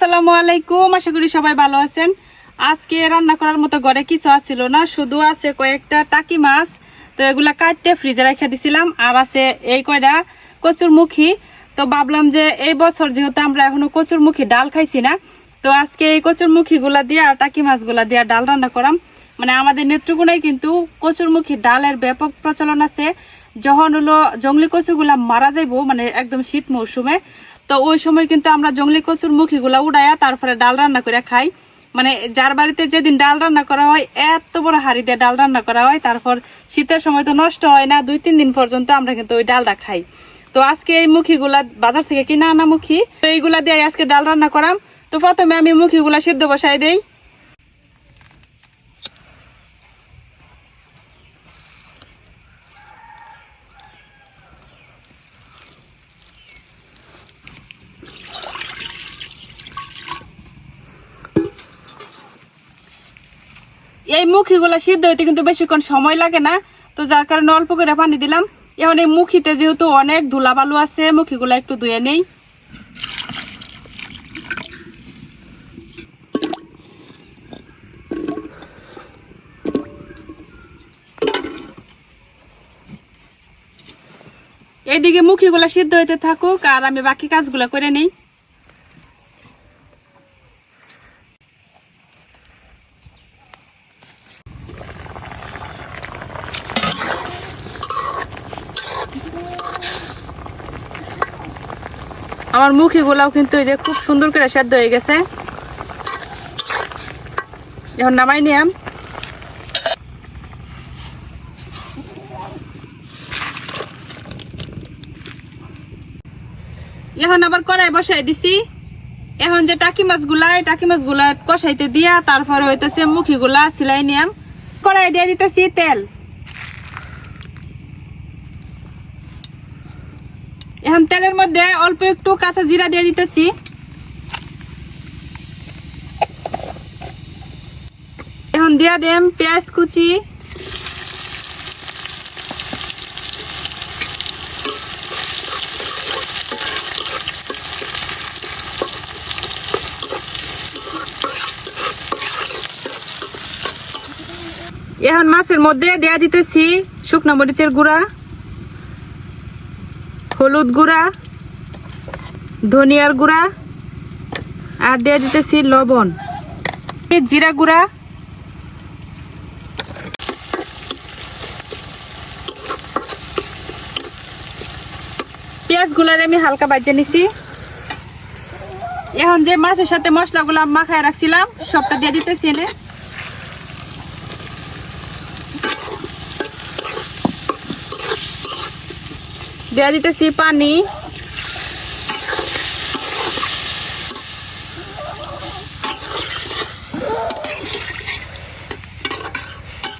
আসসালামু আলাইকুম, আশা করি সবাই ভালো আছেন। আজকে রান্না করার মতো ঘরে কিছু আসছিল না, শুধু আছে কয়েকটা টাকি মাছ, তো এগুলা কাটতে ফ্রিজে রেখে দিছিলাম, আর আছে এই কয়টা কচুর মুখী তো ভাবলাম যে এই বছর যেহেতু আমরা এখনও কচুর মুখী ডাল খাইছি না, তো আজকে এই কচুর মুখীগুলা দিয়ে আর টাকি মাছগুলা দিয়ে ডাল রান্না করাম। মানে আমাদের নেত্রকোনায় কিন্তু কচুরমুখী ডালের ব্যাপক প্রচলন আছে। যখন হলো জঙ্গলি কচুগুলা মারা যাইবো মানে একদম শীত মৌসুমে তো ওই সময় কিন্তু আমরা জঙ্গলি কচুর মুখিগুলা উড়াইয়া তারপরে ডাল রান্না করে খাই। মানে যার বাড়িতে যেদিন ডাল রান্না করা হয়, এত বড় হাড়ি দিয়ে ডাল রান্না করা হয়, তারপর শীতের সময় তো নষ্ট হয় না দুই তিন দিন পর্যন্ত আমরা কিন্তু ওই ডালটা খাই। তো আজকে এই মুখিগুলা বাজার থেকে কিনা আনা মুখী, তো এইগুলা দিয়ে আজকে ডাল রান্না করাম। তো প্রথমে আমি মুখিগুলা সিদ্ধ বসাই দেই। এই মুখিগুলো সিদ্ধ হইতে কিন্তু বেশিক্ষণ সময় লাগে না। তো যার কারণে অল্প করে পানি দিলাম। এখন এই মুখিতে যেহেতু অনেক ধুলা বালু আছে, মুখিগুলো একটু ধুয়ে নেই। এইদিকে মুখিগুলো সিদ্ধ হইতে থাকুক, আর আমি বাকি কাজগুলো করে নেই। আমার মুখিগুলাও কিন্তু এই যে খুব সুন্দর করে সেদ্ধ হয়ে গেছে। এখন নামাই নিয়াম এখন আবার কড়াই বসাই দিছি। এখন যে টাকি মাছগুলা, এই টাকি মাছগুলা কষাইতে দিয়া তারপরে হইতেছে মুখিগুলা সিলাই নিয়াম কড়াই দিয়ে দিতেছি তেল। এখন তেলের মধ্যে অল্প একটু কাঁচা জিরা দিয়ে দিতেছি। এখন দিয়া দেম পেঁয়াজ কুচি। এখন মাছের মধ্যে দেয়া দিতেছি শুকনো মরিচের গুঁড়া। হলুদ গুঁড়া, ধনিয়ার গুঁড়া আর দিয়ে দিতেছি লবণ। জিরা গুঁড়া। পেঁয়াজগুলার আমি হালকা বাজিয়ে নিছি। এখন যে মাছের সাথে মশলাগুলো মাখায় রাখছিলাম, সবটা দিয়ে দিতেছি এনে। দেয়া দিতেছি পানি।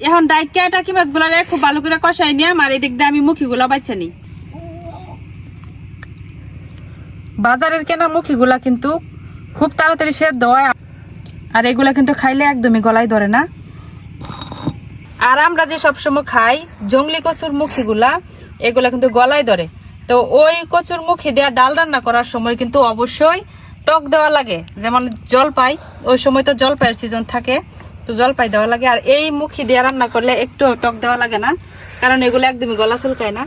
এখন ডাইকা টাকি মাছগুলারে খুব ভালো করে কষাই নিয়ে আর এদিক দিয়ে আমি মুখিগুলা বাচ্চা নিই বাজারের কেনা মুখিগুলা কিন্তু খুব তাড়াতাড়ি সেদ্ধ হয়। আর এগুলা কিন্তু খাইলে একদমই গলায় ধরে না। আর আমরা যে সবসময় খাই জঙ্গলি কচুর মুখিগুলা এগুলা কিন্তু গলায় ধরে। তো ওই কচুর মুখি দেওয়া ডাল রান্না করার সময় কিন্তু অবশ্যই টক দেওয়া লাগে। যেমন জলপাই, ওই সময় তো জলপাইয়ের সিজন থাকে, তো জলপাই দেওয়া লাগে। আর এই মুখি দিয়ে রান্না করলে একটু টক দেওয়া লাগে না, কারণ এগুলো একদমই গলা চুলকায় না।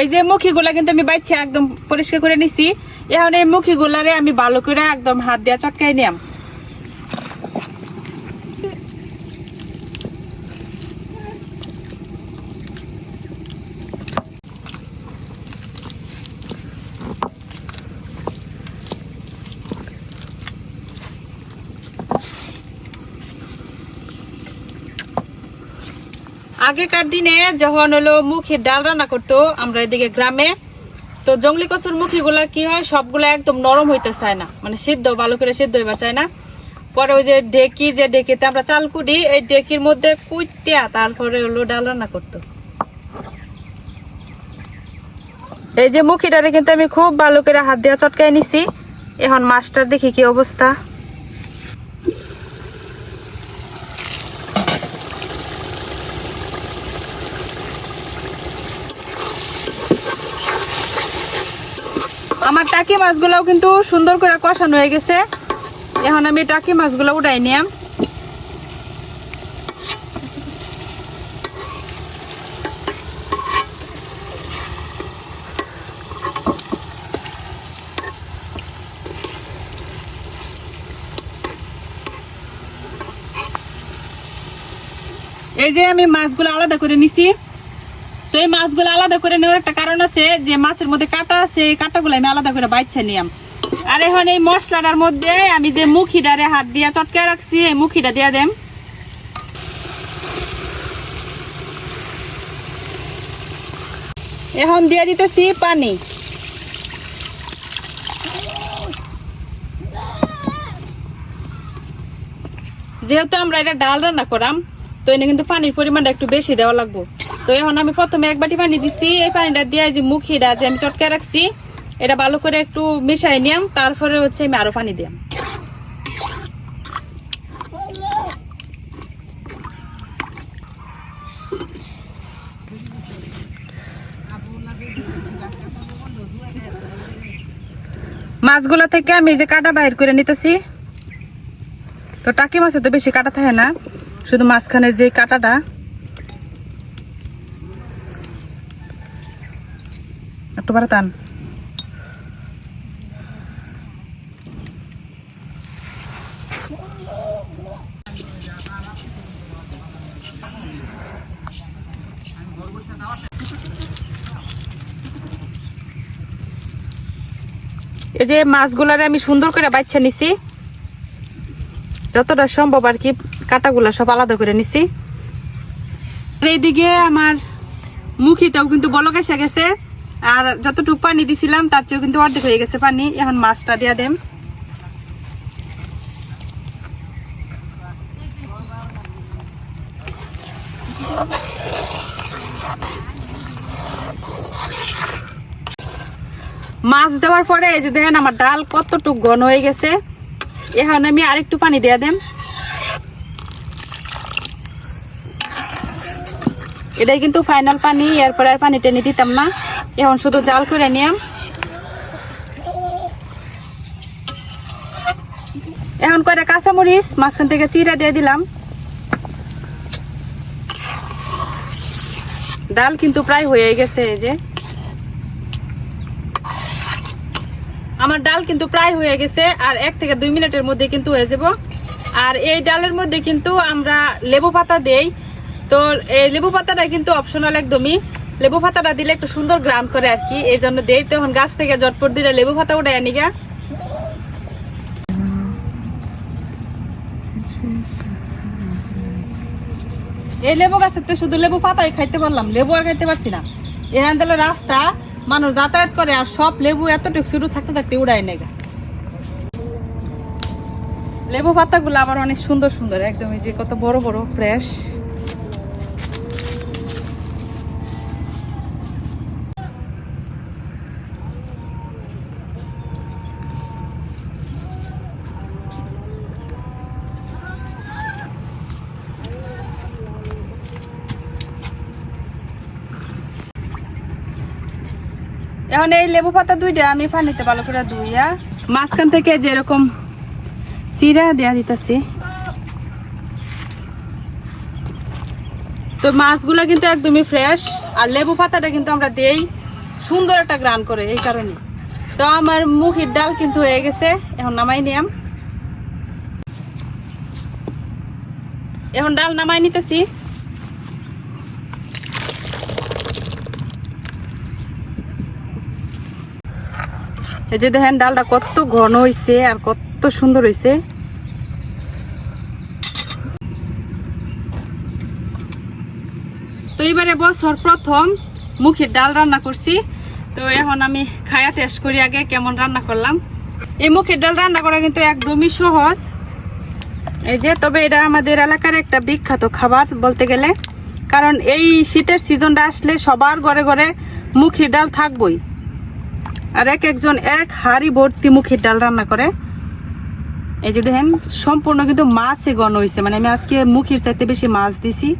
এই যে মুখিগুলা কিন্তু আমি বাইছি একদম পরিষ্কার করে নিছি। এখন এই মুখিগুলারে আমি ভালো করে একদম হাত দিয়ে চটকাই নিয়াম। আগেকার দিনে যখন হলো মুখের ডাল রান্না করতো, আমরা এদিকে গ্রামে, তো জঙ্গলি কচুর মুখিগুলা কি হয়, সবগুলা একদম নরম হইতে চায় না। মানে সিদ্ধ, ভালো করে সিদ্ধ হইবার চায় না। পরে ওই যে ঢেকি, যে ঢেকিতে আমরা চাল কুটি, এই ঢেকির মধ্যে কুইটিয়া তারপরে হলো ডাল রান্না করতো। এই যে মুখিটারে কিন্তু আমি খুব ভালো করে হাত দিয়ে চটকাই নিছি। এখন মাছটার দেখি কি অবস্থা আমার টাকি মাছগুলোও কিন্তু সুন্দর করে কষানো হয়ে গেছে। এখন আমি টাকি মাছগুলো উঠাই নিয়াম। এই যে আমি মাছগুলো আলাদা করে নিছি। তো এই মাছগুলো আলাদা করে নেওয়ার একটা কারণ আছে যে মাছের মধ্যে কাটা আছে, এই কাটাগুলো আমি আলাদা করে বাইছে নিয়াম। আর এখন এই মশলাটার মধ্যে আমি যে মুখিটারে হাত দিয়া চটকায় রাখছি, এই মুখিটা দিয়া দেম। এখন দিয়ে দিতেছি পানি। যেহেতু আমরা এটা ডাল রান্না করাম, তো এনে কিন্তু পানির পরিমাণটা একটু বেশি দেওয়া লাগবো। তো এখন আমি প্রথমে এক বাটি পানি দিছি, এই পানিটা দিয়ে যে মুখিটা যে আমি চটকে রাখছি, এটা ভালো করে একটু মিশাই নিয়াম, তারপরে হচ্ছে আমি আরও পানি দিয়াম। মাছগুলা থেকে আমি যে কাটা বাইর করে নিতেছি। তো টাকি মাছে তো বেশি কাটা থাকে না, শুধু মাঝখানের যে কাটাটা। একটু বারে টান এই যে মাছগুলারে আমি সুন্দর করে বাচ্চা নিছি। যতটা সম্ভব আর কি কাটাগুলা সব আলাদা করে নিছি। এইদিকে আমার মুখিটাও কিন্তু বলক এসে গেছে। আর যতটুকু পানি দিছিলাম, তার চেয়েও কিন্তু অর্ধেক হয়ে গেছে পানি। এখন মাছটা দিয়া দেম। মাছ দেওয়ার পরে এই যে দেখেন, আমার ডাল কতটুকু ঘন হয়ে গেছে। এখন আমি আরেকটু পানি দিয়ে দেম। এটাই কিন্তু ফাইনাল পানি, এরপরে আর পানি টেনে দিতাম না। এখন শুধু জাল করে নিয়াম। এখন কয়টা কাঁচামরিচ, মাঝখান থেকে চিরা দিয়ে দিলাম। ডাল কিন্তু প্রায় হয়ে গেছে এই যে। আমার ডাল কিন্তু প্রায় হয়ে গেছে আর এক থেকে দুই মিনিটের মধ্যে কিন্তু হয়ে যাব। আর এই ডালের মধ্যে কিন্তু আমরা লেবু পাতা দেই। তো এই লেবু পাতাটা কিন্তু অপশনাল একদমই। লেবু পাতাটা দিলে একটু সুন্দর গ্রাম করে আর কি, এই জন্য দেই তখন গাছ থেকে জটপট দিলে লেবু পাতা উঠে আনি গা। এই লেবু গাছের তো শুধু লেবু পাতাই খাইতে পারলাম, লেবু আর খাইতে পারছি না। এখান থেকে রাস্তা, মানুষ যাতায়াত করে আর সব লেবু এতটুকু শুরু থাকতে থাকতে উড়াই নেগা লেবু পাতাগুলো আবার অনেক সুন্দর সুন্দর, একদম এই যে কত বড় বড় ফ্রেশ এখন এই লেবু পাতা দুইটা আমি পানিতে ভালো করে ধুইয়া মাঝখান থেকে যেরকম চিরা দেয়া দিতেছি। তো মাছগুলো কিন্তু একদমই ফ্রেশ আর লেবু পাতাটা কিন্তু আমরা দেই সুন্দর একটা গ্রান করে এই কারণে। তো আমার মুখের ডাল কিন্তু হয়ে গেছে, এখন নামাই নিয়াম। এখন ডাল নামাই নিতেছি। এই যে দেখেন ডালটা কত ঘন হইছে আর কত সুন্দর হইছে। এবারে বছর প্রথম মুখের ডাল রান্না করছি। তো এখন আমি খায়া টেস্ট করি আগে কেমন রান্না করলাম। এই মুখের ডাল রান্না করা কিন্তু একদমই সহজ। এই যে, তবে এটা আমাদের এলাকার একটা বিখ্যাত খাবার বলতে গেলে। কারণ এই শীতের সিজনটা আসলে সবার ঘরে ঘরে মুখের ডাল থাকবই। আর এক একজন এক হাড়ি ভর্তি মুখের ডাল রান্না করে। এই যে দেখেন, সম্পূর্ণ কিন্তু মাছে গণ হয়েছে মানে আমি আজকে মুখের চাইতে বেশি মাছ দিছি।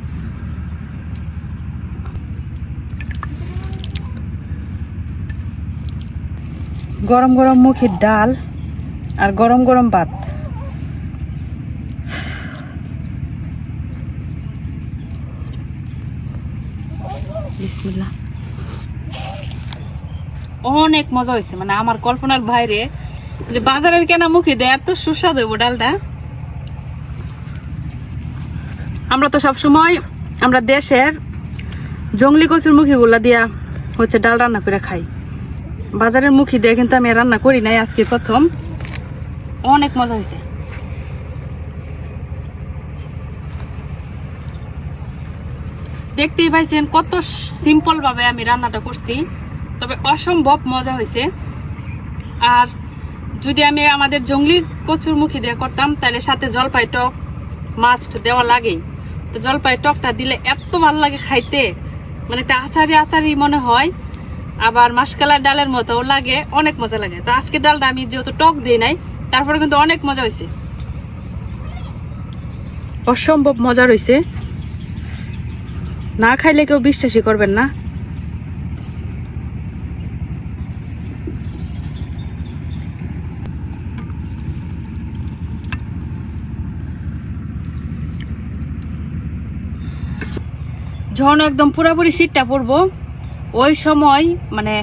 গরম গরম মুখের ডাল আর গরম গরম ভাত। অনেক মজা হয়েছে। মানে আমার কল্পনার বাইরে যে বাজারের কেনা মুখে দেয় এত সুস্বাদু হইবো ডালটা। আমরা তো সব সময় আমরা দেশের জঙ্গলি কচুর মুখিগুলা দিয়া হচ্ছে ডাল রান্না করে খাই। বাজারের মুখি দিয়ে কিন্তু আমি রান্না করি নাই আজকে প্রথম। অনেক মজা হয়েছে। দেখতেই পাইছেন কত সিম্পল ভাবে আমি রান্নাটা করছি। তবে অসম্ভব মজা হয়েছে। আর যদি আমি আমাদের জঙ্গলি কচুর মুখি দিয়ে করতাম, তাহলে সাথে জলপাই টক মাস্ট দেওয়া লাগেই। তো জলপাই টকটা দিলে এত ভালো লাগে খাইতে। মানে একটা আচারি আচারি মনে হয়, আবার মাসকালার ডালের মতো লাগে, অনেক মজা লাগে। তো আজকে ডালটা আমি যেহেতু টক দিই নাই, তারপরে কিন্তু অনেক মজা হয়েছে। অসম্ভব মজা রয়েছে। না খাইলে কেউ বিশ্বাসই করবেন না। যখন একদম পুরোপুরি শীতটা পড়ব, ওই সময় মানে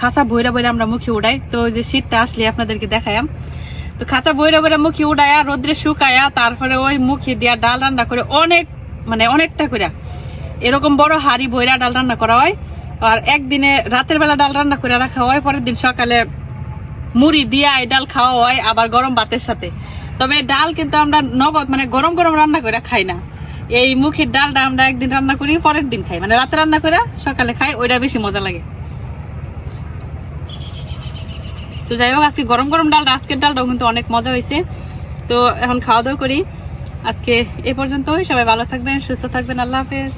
খাঁচা বইরা বইরা আমরা মুখে উড়াই। তো ওই যে শীতটা আসলে আপনাদেরকে দেখায়াম। তো খাঁচা বইরা বইরা মুখে উড়ায়া, রোদ্রে শুকায়া, তারপরে ওই মুখে দিয়া ডাল রান্না করে অনেক মানে অনেকটা করে এরকম বড় হাড়ি বইরা ডাল রান্না করা হয়। আর একদিনে রাতের বেলা ডাল রান্না করে রাখা হয়, পরের দিন সকালে মুড়ি দিয়া এই ডাল খাওয়া হয়, আবার গরম ভাতের সাথে। তবে ডাল কিন্তু আমরা নগদ মানে গরম গরম রান্না করে খাই না। এই মুখের ডালটা আমরা একদিন রান্না করি, পরের দিন খাই। মানে রাতে রান্না করে সকালে খাই, ওইটা বেশি মজা লাগে। তো যাই হোক, আজকে গরম গরম ডালটা, আজকের ডালটাও কিন্তু অনেক মজা হয়েছে। তো এখন খাওয়া দাওয়া করি। আজকে এ পর্যন্তই, সবাই ভালো থাকবেন, সুস্থ থাকবেন, আল্লাহ হাফেজ।